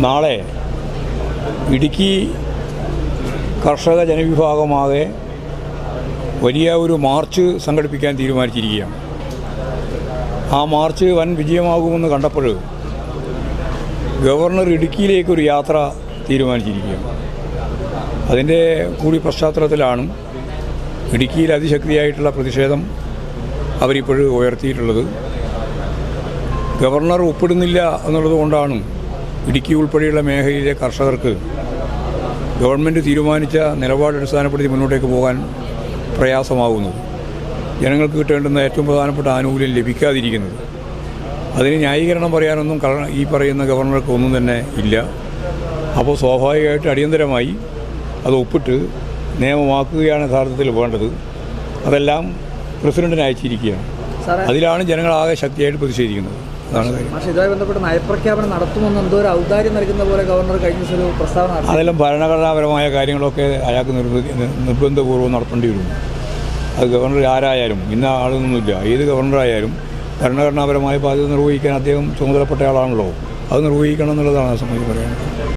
നാളെ ഇടുക്കി കർഷക ജനവിഭാഗമാകെ വലിയ ഒരു മാർച്ച് സംഘടിപ്പിക്കാൻ തീരുമാനിച്ചിരിക്കുകയാണ്. ആ മാർച്ച് വൻ വിജയമാകുമെന്ന് കണ്ടപ്പോൾ ഗവർണർ ഇടുക്കിയിലേക്കൊരു യാത്ര തീരുമാനിച്ചിരിക്കുകയാണ്. അതിന്റെ കൂടി പശ്ചാത്തലത്തിലാണ് ഇടുക്കിയിൽ അതിശക്തിയായിട്ടുള്ള പ്രതിഷേധം അവരിപ്പോഴും ഉയർത്തിയിട്ടുള്ളത്. ഗവർണർ ഒപ്പിടുന്നില്ല എന്നുള്ളത് കൊണ്ടാണ് ഇടുക്കി ഉൾപ്പെടെയുള്ള മേഖലയിലെ കർഷകർക്ക് ഗവൺമെന്റ് തീരുമാനിച്ച നിലപാട് അടിസ്ഥാനപ്പെടുത്തി മുന്നോട്ടേക്ക് പോകാൻ പ്രയാസമാകുന്നത്. ജനങ്ങൾക്ക് കിട്ടേണ്ടുന്ന ഏറ്റവും പ്രധാനപ്പെട്ട ആനുകൂല്യം ലഭിക്കാതിരിക്കുന്നത്. അതിന് ന്യായീകരണം പറയാനൊന്നും ഈ പറയുന്ന ഗവർണർക്ക് ഒന്നും തന്നെ ഇല്ല. അപ്പോൾ സ്വാഭാവികമായിട്ട് അടിയന്തരമായി അത് ഒപ്പിട്ട് നിയമമാക്കുകയാണ് യഥാർത്ഥത്തിൽ വേണ്ടത്. അതെല്ലാം പ്രസിഡന്റിന് അയച്ചിരിക്കുകയാണ്. അതിലാണ് ജനങ്ങളാകെ ശക്തിയായിട്ട് പ്രതിഷേധിക്കുന്നത്. പക്ഷേ ഇതുമായി ബന്ധപ്പെട്ട് നയപ്രഖ്യാപനം നടത്തുമെന്ന് എന്തോ ഒരു ഔദാര്യം നൽകുന്ന പോലെ ഗവർണർ കഴിഞ്ഞ ഒരു പ്രസ്താവന അതെല്ലാം ഭരണഘടനാപരമായ കാര്യങ്ങളൊക്കെ അയാൾക്ക് നിർബന്ധ നിർബന്ധപൂർവം നടത്തേണ്ടി വരും. അത് ഗവർണർ ആരായാലും ഇന്ന ആളൊന്നുമില്ല. ഏത് ഗവർണറായാലും ഭരണഘടനാപരമായ ബാധ്യത നിർവഹിക്കാൻ അദ്ദേഹം ചുമതലപ്പെട്ട ആളാണല്ലോ അത് നിർവഹിക്കണം എന്നുള്ളതാണ് ആ സമയത്ത് പറയുന്നത്